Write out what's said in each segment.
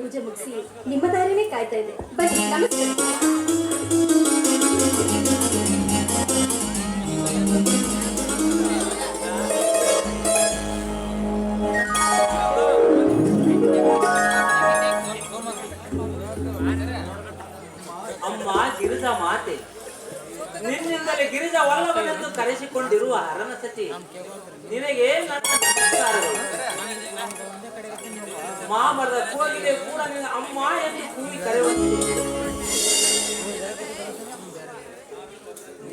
ಪೂಜೆ ಮುಗಿಸಿ ನಿಮ್ಮ ದಾರಿನೇ ಕಾಯ್ತಾ ಇದೆ ಬನ್ನಿ ನಮಸ್ಕಾರ ಅಮ್ಮ ಎಂದು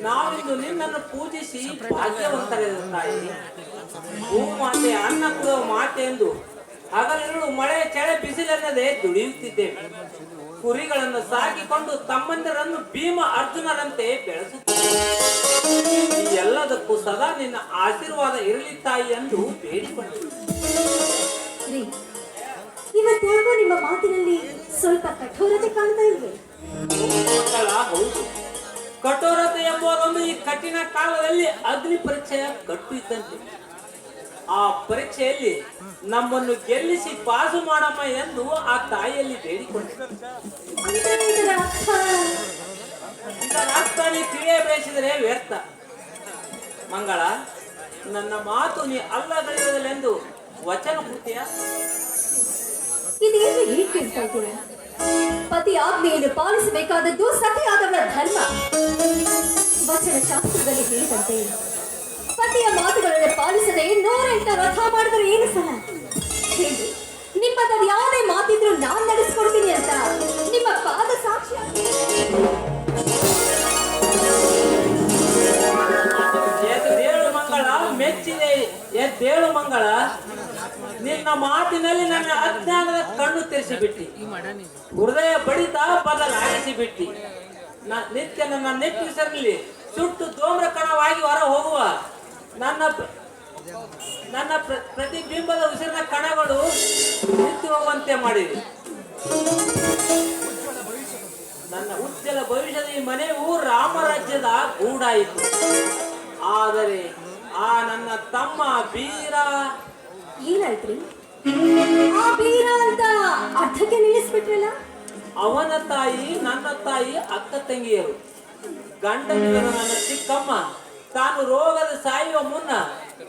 ನಾವಿಂದು ನಿನ್ನನ್ನು ಪೂಜಿಸಿ ತಾಯಿ ಭೂಮಾತೆ ಅನ್ನ ಕೊಡುವ ಮಾತೆ ಎಂದು ಹಗಲಿರುಳು ಮಳೆ ಚಳೆ ಬಿಸಿಲೆನ್ನದೆ ದುಡಿಯುತ್ತಿದ್ದೇವೆ. ಕುರಿಗಳನ್ನು ಸಾಕಿಕೊಂಡು ತಮ್ಮಂದಿರನ್ನು ಭೀಮ ಅರ್ಜುನರಂತೆ ಬೆಳೆಸುತ್ತೇವೆ ಎಲ್ಲದಕ್ಕೂ ಸದಾ ನಿನ್ನ ಆಶೀರ್ವಾದ ಇರಲಿ ತಾಯಿ ಎಂದು ಬೇಡಿಕೊಂಡಿದ್ದೇವೆ ರೀ ಇವತ್ತ್ಯಾಕೋ ನಿಮ್ಮ ಮಾತಿನಲ್ಲಿ ಸ್ವಲ್ಪ ಕಠೋರತೆ ಕಾಣ್ತಾ ಮಕ್ಕಳ, ಹೌದು. ಕಠೋರತೆ ಎಂಬುದೊಂದು ಈ ಕಠಿಣ ಕಾಲದಲ್ಲಿ ಅಗ್ನಿ ಪರೀಕ್ಷೆಯ ಕಟ್ಟು ಇದ್ದಂತೆ ಆ ಪರೀಕ್ಷೆಯಲ್ಲಿ ನಮ್ಮನ್ನು ಗೆಲ್ಲಿಸಿ ಪಾಸು ಮಾಡಮ್ಮ ಎಂದು ಆ ತಾಯಿಯಲ್ಲಿ ಬೇಡಿಕೊಂಡೆ ತಿಳಿಯ ಬಯಸಿದರೆ ವ್ಯರ್ಥ. ಮಂಗಳ, ನನ್ನ ಮಾತು ನೀ ಅಲ್ಲಗಳೆಯುವುದಿല്ലെಂದು ವಚನ ಕೃತಿಯ ಇದೇನು ಹೀಗೆ ಕೇಳ್ತಾ ಇದ್ದೀರಾ ಪತಿ ಆಜ್ಞೆಯನ್ನು ಪಾಲಿಸಬೇಕಾದದ್ದು ಸತಿಯಾದವರ ಧರ್ಮ. ವಚನ ಶಾಸ್ತ್ರದಲ್ಲಿ ಹೇಳಿದಂತೆ, ಪತಿಯ ಮಾತುಗಳನ್ನು ಪಾಲಿಸದೆ ನೂರೆಂಟ ರಥ ಮಾಡಿದ್ರೆ ಏನು ಸಲ ಹೇಳಿ ನಿಮ್ಮದು ಯಾವುದೇ ಮಾತಿದ್ರು ನಾನು ನಡೆಸ್ಕೊಡ್ತೀನಿ ಅಂತ ನಿಮ್ಮ ಪಾದ ಸಾಕ್ಷಿ ಮಂಗಳ, ಮೆಚ್ಚಿದೆ. ಎದ್ದೇಳು ಮಂಗಳ ನಿನ್ನ ಮಾತಿನಲ್ಲಿ ನನ್ನ ಅಜ್ಞಾನದ ಕಣ್ಣು ತೆರೆಸಿಬಿಟ್ಟಿ. ಹೃದಯ ಬಡಿತ ಬದಲಾಯಿಸಿ ಬಿಟ್ಟಿ ನಿತ್ಯ ನನ್ನ ನೆಟ್ಟಿಸರಲ್ಲಿ ಸುಟ್ಟು ಧೂಮ್ರ ಕಣವಾಗಿ ಹೊರ ಹೋಗುವ. ನನ್ನ ನನ್ನ ಪ್ರ- ಪ್ರತಿಬಿಂಬದ ಉಸಿರಿನ ಕಣಗಳು ನಿಂತು ಹೋಗುವಂತೆ ಮಾಡಿದೆ ನನ್ನ ಉಜ್ವಲ ಭವಿಷ್ಯದ ಈ ಮನೆಯು ರಾಮರಾಜ್ಯದ ಗೂಡಾಯಿತು. ಆದರೆ ಆ ನನ್ನ ತಮ್ಮ ಬೀರ ಏನಾಯ್ತ್ರಿ? ಅಂತ ಅರ್ಧಕ್ಕೆ ನಿಲ್ಲಿಸ್ಬಿಟ್ರಲ್ಲ? ಅವನ ತಾಯಿ, ನನ್ನ ತಾಯಿ, ಅಕ್ಕ ತಂಗಿಯರು. ಗಂಡನ ನನ್ನ ಚಿಕ್ಕಮ್ಮ, ತಾನು ರೋಗದ ಸಾಯುವ ಮುನ್ನ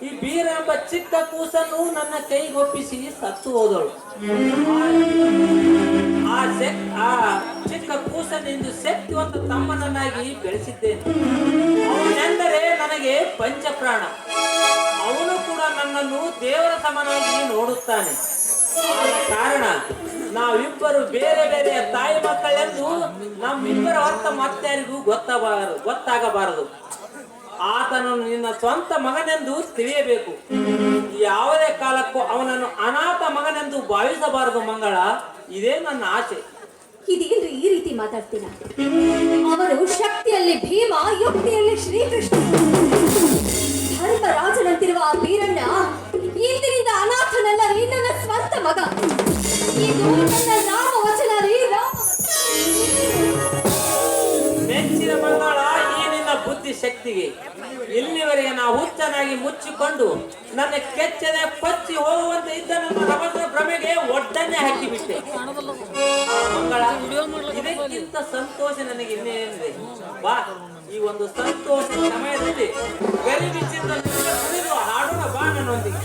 ಈ ಬೀರ ಎಂಬ ಚಿಕ್ಕ ಕೂಸನ್ನು ನನ್ನ ಕೈಗೊಪ್ಪಿಸಿ ಸತ್ತು ಹೋದಳು. ಆ ಸೆಕ್, ಆ ಚಿಕ್ಕ ಕೂಸನಿಂದು ಶಕ್ತಿವಂತ ತಮ್ಮನನ್ನಾಗಿ ಬೆಳೆಸಿದ್ದೇನೆ. ಅವನೆಂದರೆ ನನಗೆ ಪಂಚಪ್ರಾಣ. ನನ್ನನ್ನು ದೇವರ ಸಮನಾಗಿ ನೋಡುತ್ತಾನೆ. ಕಾರಣ, ನಾವಿಬ್ಬರು ಬೇರೆ ಬೇರೆ ತಾಯಿ ಮಕ್ಕಳೆಂದು ನಮ್ಮಿಬ್ಬರ ಅರ್ಥ ಮತ್ತಾರಿಗೂ ಗೊತ್ತಾಗಬಾರದು ಗೊತ್ತಾಗಬಾರದು. ಆತನು ನಿನ್ನ ಸ್ವಂತ ಮಗನೆಂದು ತಿಳಿಯಬೇಕು. ಯಾವುದೇ ಕಾಲಕ್ಕೂ ಅವನನ್ನು ಅನಾಥ ಮಗನೆಂದು ಭಾವಿಸಬಾರದು ಮಂಗಳ. ಇದೇ ನನ್ನ ಆಸೆ. ಇದೇನ್ರಿ ಈ ರೀತಿ ಮಾತಾಡ್ತೀನ? ಅವರು ಶಕ್ತಿಯಲ್ಲಿ ಭೀಮ, ಯುಕ್ತಿಯಲ್ಲಿ ಶ್ರೀಕೃಷ್ಣ. ಧರ್ಮರಾಜನಂತಿರುವ ಆ ಬೀರಣ್ಣ ಇಂದಿನಿಂದ ಅನಾಥನಲ್ಲ ರೀ ನನ್ನ ಸ್ವಂತ ಮಗ. ಇದು ನನ್ನ ರಾಮ ವಚನ ರೀ ರಾಮ ಮಂಗಳ ಈ ನಿನ್ನ ಬುದ್ಧಿ ಶಕ್ತಿಗೆ. ಇಲ್ಲಿವರೆಗೆ ನಾ ಹುಚ್ಚನಾಗಿ ಮುಚ್ಚಿಕೊಂಡು ನನ್ನ ಕೆಚ್ಚದೆ ಪಚ್ಚಿ ಹೋಗುವಂತೆ ಇದ್ದ ನನ್ನ ರಭದ್ರ ಭ್ರಮೆಗೆ ಒಡ್ಡನ್ನೇ ಹಾಕಿಬಿಟ್ಟೆ. ಮಂಗಳ, ಇದಕ್ಕಿಂತ ಸಂತೋಷ ನನಗೆ ಇನ್ನೇನಿದೆ. ಬಾ. ಈ ಒಂದು ಸಂತೋಷ ಸಮಯದಲ್ಲಿ ಬೆಲೆ ಕುಣಿದು ಹಾಡೋಣ ಬಾ ನನ್ನೊಂದಿಗೆ.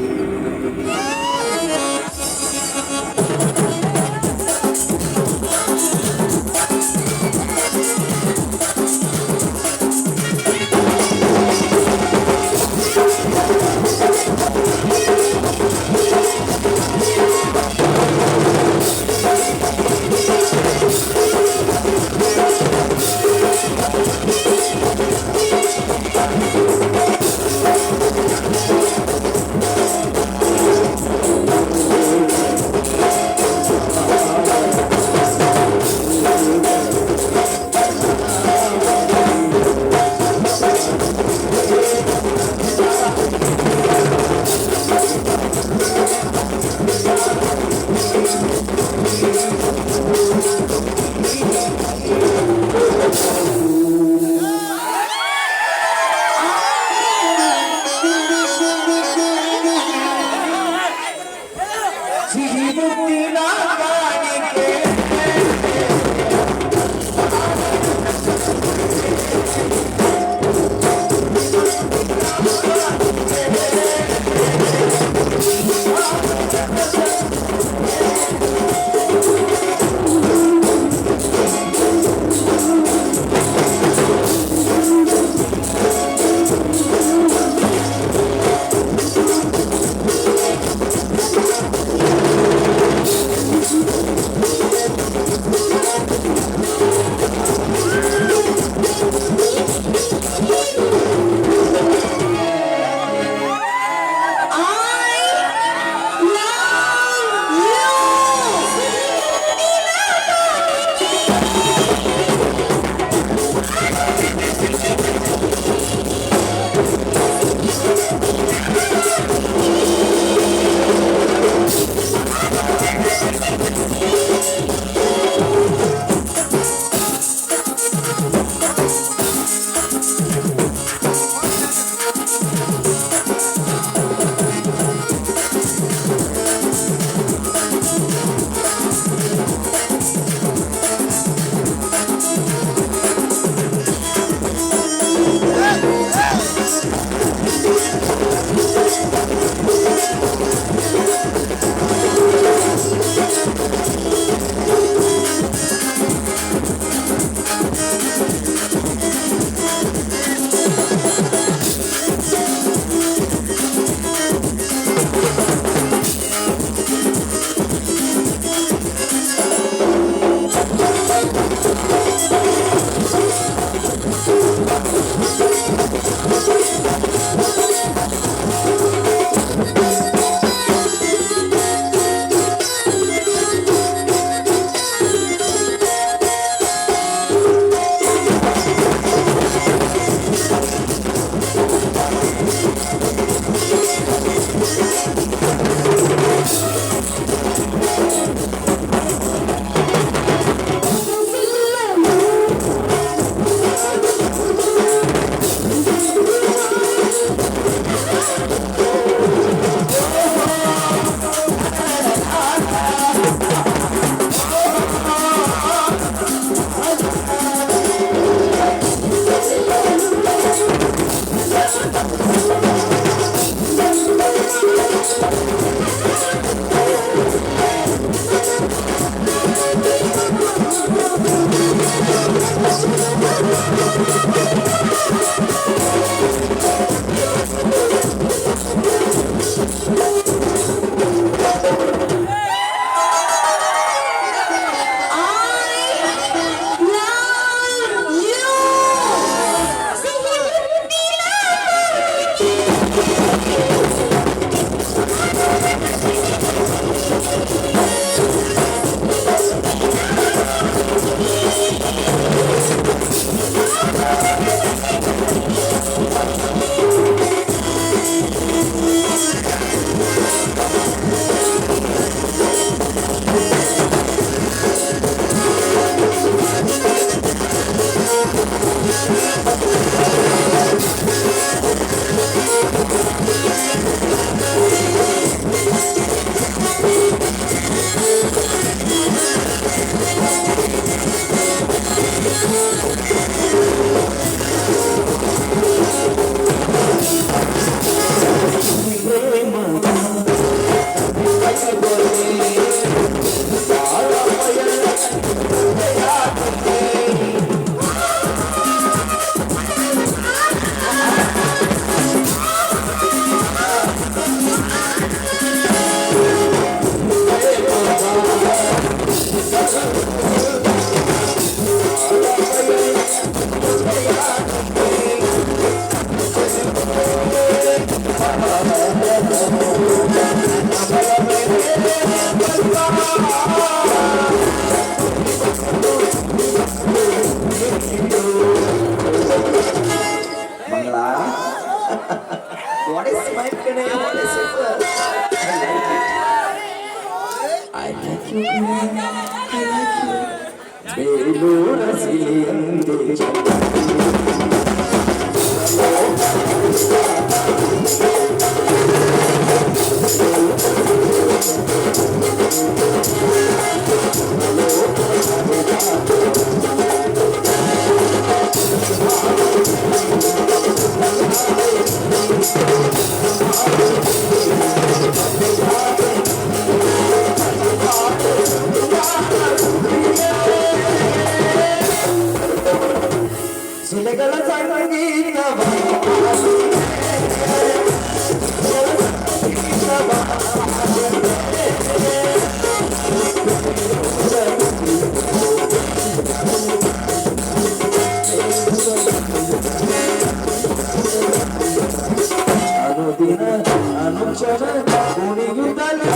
ಗುಣಿಯುಗಲು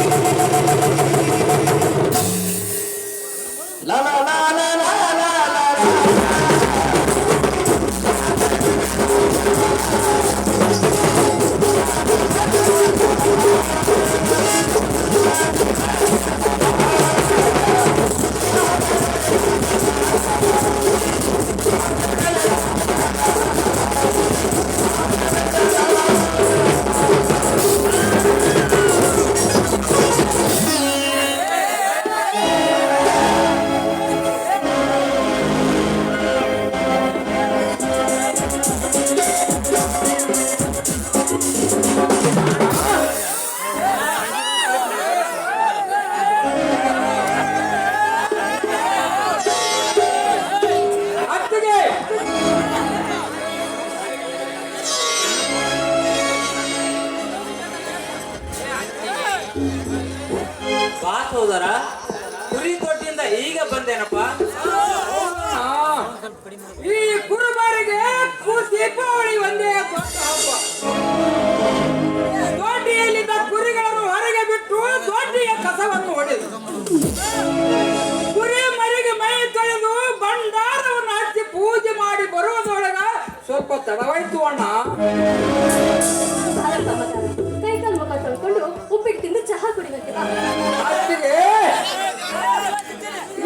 ಭಾರತ ಮತ ಕೈಕಾಲು ಮುಖ ತೊಳ್ಕೊಂಡು ಉಪ್ಪಿಟ್ಟು ತಿಂದು ಚಹಾ ಕುಡಿಬೇಕು. ಬಾ.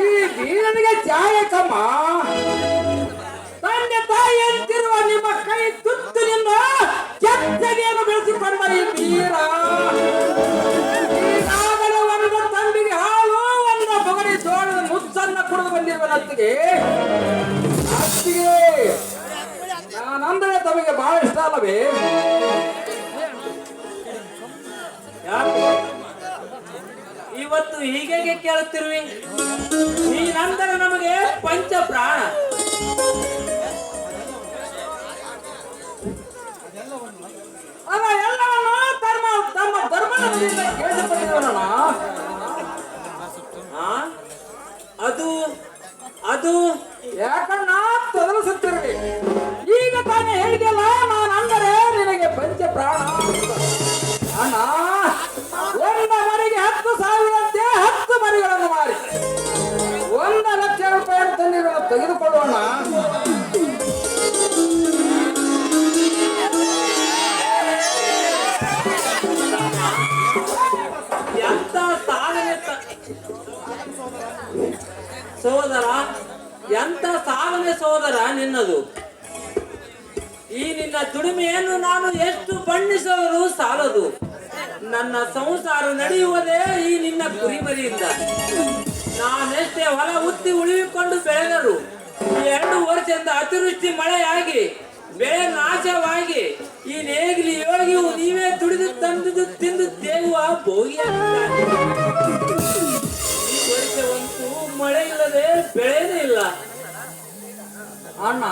ಈ ಬೀರನಿಗೆ ಚಾಯಕಮ್ಮ ತಂದೆ ತಾಯಿ ಅಂತಿರುವ ನಿಮ್ಮ ಕೈ ತುತ್ತಿನಿಂದ ಕೆತ್ತನೆಯನ್ನು ಬೆಳೆಸಿಕೊಂಡ ಈ ಬೀರ. ಈಗಾಗಲೇ ಒಂದು ತಂಬಿಗೆ ಹಾಲು, ಒಂದು ಬಗಡಿ ಜೋಳದ ಮುಚ್ಚನ್ನ ಕುಡಿದು ಬಂದಿರುವ ಅತ್ತಿಗೆ. ಅತ್ತಿಗೆ ತಮಗೆ ಬಹಳ ಇಷ್ಟ ಅಲ್ಲವೇ? ಇವತ್ತು ಹೀಗೆ ಕೇಳುತ್ತಿರುವಿ. ಈ ನಂತರ ನಮಗೆ ಪಂಚ ಪ್ರಾಣ. ಅವ ಎಲ್ಲವನ್ನು ಧರ್ಮ ತಮ್ಮ ಧರ್ಮದಿಂದ ನಿನ್ನದು. ಈ ನಿನ್ನ ದುಡಿಮೆಯನ್ನು ನಾನು ಎಷ್ಟು ಬಣ್ಣಿಸೋರು ಸಾಲದು. ನನ್ನ ಸಂಸಾರ ನಡೆಯುವುದೇ ಈ ನಿನ್ನ ಕುರಿಮರಿಯಿಂದ. ನಾನೆಷ್ಟೇ ಹೊಲ ಉತ್ತಿ ಉಳಿದುಕೊಂಡು ಬೆಳೆದರು ಎರಡು ವರ್ಷದಿಂದ ಅತಿವೃಷ್ಟಿ ಮಳೆಯಾಗಿ, ಬೆಳೆ ನಾಶವಾಗಿ, ಈ ನೇಗಿಲಿ ಯೋಗಿಯು ನೀವೇ ದುಡಿದು ತಂದಿದ್ದು ತಿಂದು ತೇಗುವ ಭೋಗಿ ಈ ವರ್ಷವಂತೂ ಮಳೆ ಇಲ್ಲದೆ ಬೆಳೆನೇ ಇಲ್ಲ. ಅಣ್ಣ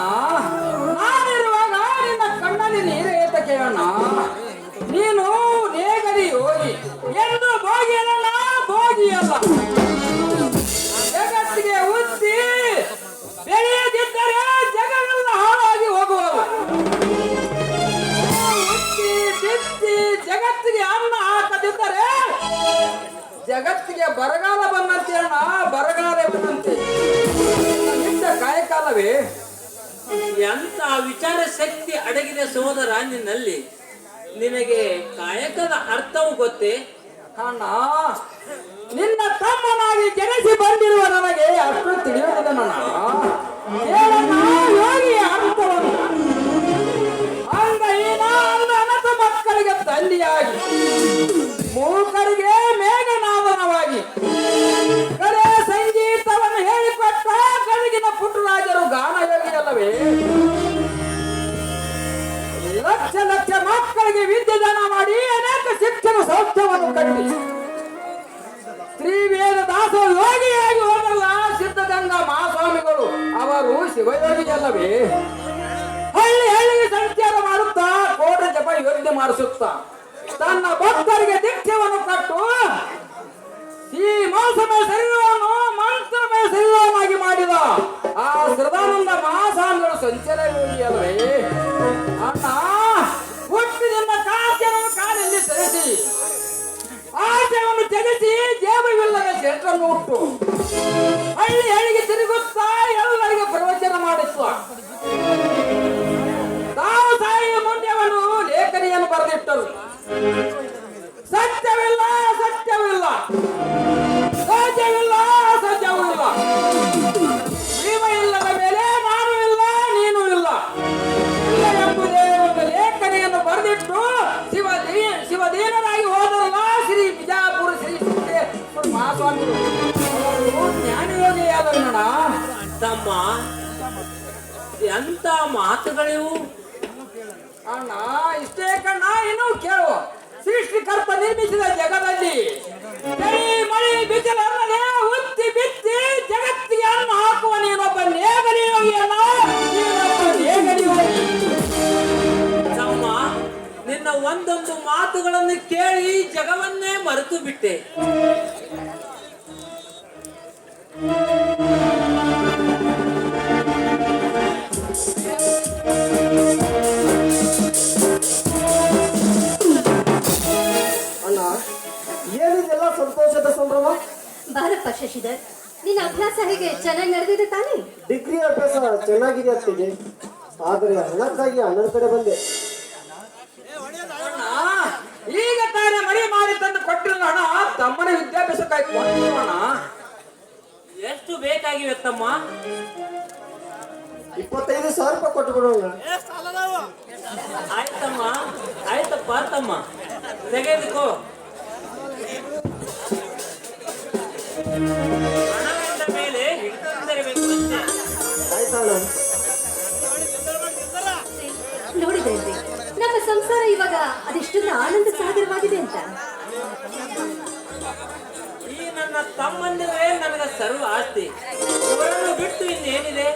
ನಾನಿರುವಾಗ ನಿನ್ನ ಕಣ್ಣಲ್ಲಿ ನೀರು ಏತಕ್ಕೆ ಅಣ್ಣ? ನೀನು ನೇಗರಿ ಹೋಗಿ ಎಂದು ಭೋಗಿ ಅಲ್ಲ ಭೋಗಿ ಅಲ್ಲ ಜಗತ್ತಿಗೆ ಉತ್ತಿ ಬೆಳೆಯದಿದ್ದರೆ ಜಗವೆಲ್ಲ ಹಾಳಾಗಿ ಹೋಗುವವು. ಉತ್ತಿ ಬಿತ್ತಿ ಜಗತ್ತಿಗೆ ಅನ್ನ ಹಾಕದಿದ್ದರೆ ಜಗತ್ತಿಗೆ ಬರಗಾಲ ಬಂದಂತೆ ಅಣ್ಣ, ಬರಗಾಲ ಬಂದಂತೆ. ನಿಂತ ಕಾಯಕಾಲವೇ? ಎಂತ ವಿಚಾರ ಶಕ್ತಿ ಅಡಗಿದೆ ಸೋದರ ನಿನ್ನಲ್ಲಿ ನಿನಗೆ ಕಾಯಕದ ಅರ್ಥವು ಗೊತ್ತೇ? ಅಣ್ಣ, ನಿನ್ನ ತಮ್ಮನಾಗಿ ಜನಿಸಿ ಬಂದಿರುವ ನನಗೆ ಅಷ್ಟು ಕೇಳಣ್ಣ, ಯೋಗಿಯ ಅಂದ ಮಕ್ಕಳಿಗೆ ತಂದೆಯಾಗಿ ಮೂಕರಿಗೆ ಮೇಘನಾದನವಾಗಿ ಪುಟ್ಟರಾಜರು ಗಾನಯೋಗಿಯಲ್ಲವೇ ಲಕ್ಷ ಲಕ್ಷ ಮಕ್ಕಳಿಗೆ ವಿದ್ಯೆದಾನ ಮಾಡಿ ಅನೇಕ ಶಿಕ್ಷಣ ಸೌಖ್ಯವನ್ನು ಕಟ್ಟಿ. ತ್ರಿವೇದ ವೇದ ದಾಸ ಯೋಗಿಯಾಗಿ ಹೋಗಲ್ಲ ಸಿದ್ಧಗಂಗಾ ಮಹಾಸ್ವಾಮಿಗಳು, ಅವರು ಶಿವಯೋಗಿಯಲ್ಲವೇ? ಹಳ್ಳಿ ಹಳ್ಳಿಗೆ ಸಂಚಾರ ಮಾಡುತ್ತಾ, ಕೋಟ ಜಪ ಯೋಜನೆ ಮಾಡಿಸುತ್ತಾ, ತನ್ನ ಭಕ್ತರಿಗೆ ದೀಕ್ಷೆಯನ್ನು ಕೊಟ್ಟು. ಈ ಮೋಸಮಯ ಶರೀರವನ್ನು ಮಂತ್ರಮಯ ಶರೀರವನ್ನಾಗಿ ಮಾಡಿದ ಆ ಸದಾನಂದ ಮಹಾಸ್ವಾಮಿಗಳು ಸಂಚಾರ ಯೋಗಿಯಲ್ಲವೇ ಅಣ್ಣ ಹುಟ್ಟಿನಿಂದ ಕಾಚನನ್ನು ಕಾಲಲ್ಲಿ ಸರಿಸಿ ಆಚೆಯನ್ನು ತೆಗೆಸಿ ಜೇಬವಿಲ್ಲದ ಶೆಟ್ಟನ್ನು ಹುಟ್ಟು ಹಳ್ಳಿ ಹಳ್ಳಿಗೆ ತಿರುಗುತ್ತಾ ಎಲ್ಲರಿಗೆ ಪ್ರವಚನ ಮಾಡಿಸುವ. ತಾವು ತಾಯಿಯ ಮುಂದೆವನ್ನು ಲೇಖನಿಯನ್ನು ಬರೆದಿಟ್ಟರು ಎಂತ ಮಾತುಗಳಿವು? ಅಣ್ಣ ಇಷ್ಟೇ ಕಣ್ಣ ಇನ್ನು ಕೇಳುವ ಸೃಷ್ಟಿಕರ್ತ ನಿರ್ಮಿಸಿದ ಜಗದಲ್ಲಿ ಮಳೆ ಮಳಿ ಬಿಸಿಲಲ್ಲದೆ ಉತ್ತಿ ಬಿತ್ತಿ ಜಗತ್ತಿಗೆ ಅನ್ನ ಹಾಕುವ ನೀನೊಬ್ಬ ನೇಗಲಿ ಯೋಗಿಯಲ್ಲ ನೀನೊಬ್ಬ ನೇಗಲಿ ಯೋಗಿ. ತಮ್ಮ ನಿನ್ನ ಒಂದೊಂದು ಮಾತುಗಳನ್ನು ಕೇಳಿ ಜಗವನ್ನೇ ಮರೆತು ಬಿಟ್ಟೆ. ಬಾರಪ್ಪ ಶಶಿಧರ್ ನಿನ್ನ ಅಭ್ಯಾಸ ಹೇಗೆ? ಚೆನ್ನಾಗಿ ನಡೆದಿದೆ ತಾನೇ? ಡಿಗ್ರಿ ಅಭ್ಯಾಸ ಚೆನ್ನಾಗಿದೆ ಅತ್ತಿಗೆ. ಆದರೆ ಹಣಕ್ಕಾಗಿ ಅಣ್ಣನ ಕಡೆ ಬಂದೆ. ಅಣ್ಣ, ಈಗ ತಾನೇ ಮನೆ ಮಾಡಿ ತಂದು ಕೊಟ್ಟಿರೋ ಹಣ ತಮ್ಮನ ವಿದ್ಯಾಭ್ಯಾಸಕ್ಕಾಗಿ ಕೊಟ್ಟಿರೋಣ ಎಷ್ಟು ಬೇಕಾಗಿವೆ ತಮ್ಮ? ಇಪ್ಪತ್ತೈದು ಸಾವಿರ ರೂಪಾಯಿ ಕೊಟ್ಟು ಬಿಡೋಣ ಆಯ್ತಮ್ಮ ಆಯ್ತಪ್ಪ ತಮ್ಮ. ತೆಗೆದುಕೋ. ನೋಡಿದೆ ನಮ್ಮ ಸಂಸಾರ ಇವಾಗ ಅದೆಷ್ಟೊಂದು ಆನಂದ ಸಾಗರವಾಗಿದೆ ಅಂತ. ಈ ನನ್ನ ತಮ್ಮಂದಿರೇ ನನಗ ಸರ್ವ ಆಸ್ತಿ ಬಿಟ್ಟು ಇನ್ನೇನಿದೆ?